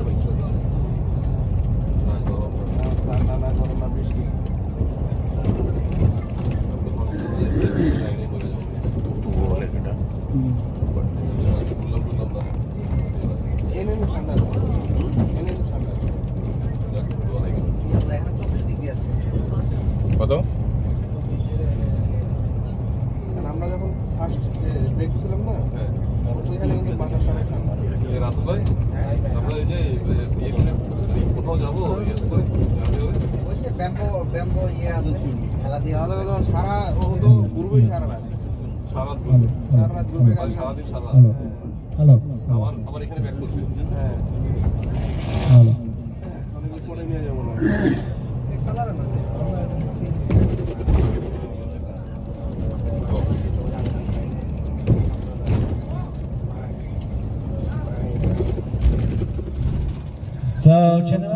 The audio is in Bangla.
হ্যাঁ, কত? আমরা যখন ফার্স্ট ব্রেক দিছিলাম না হ্যাঁ। এই ভাই আমরা এই যে ইয়ে করে কোথাও যাব ইয়ে করে ওই যে ব্যাম্বো ব্যাম্বো ইয়ে আছে খেলা দিয়ে আলাদা যখন সারা ও হতো ঘুরবেই সারা রাত সারা রাত ঘুরবে সারা রাত ঘুরবে সারাদিন সারা রাত হ্যালো আবার আবার এখানে ব্যাক করবে হ্যাঁ হ্যালো অনেক পরে নিয়ে যাব না So, gentlemen.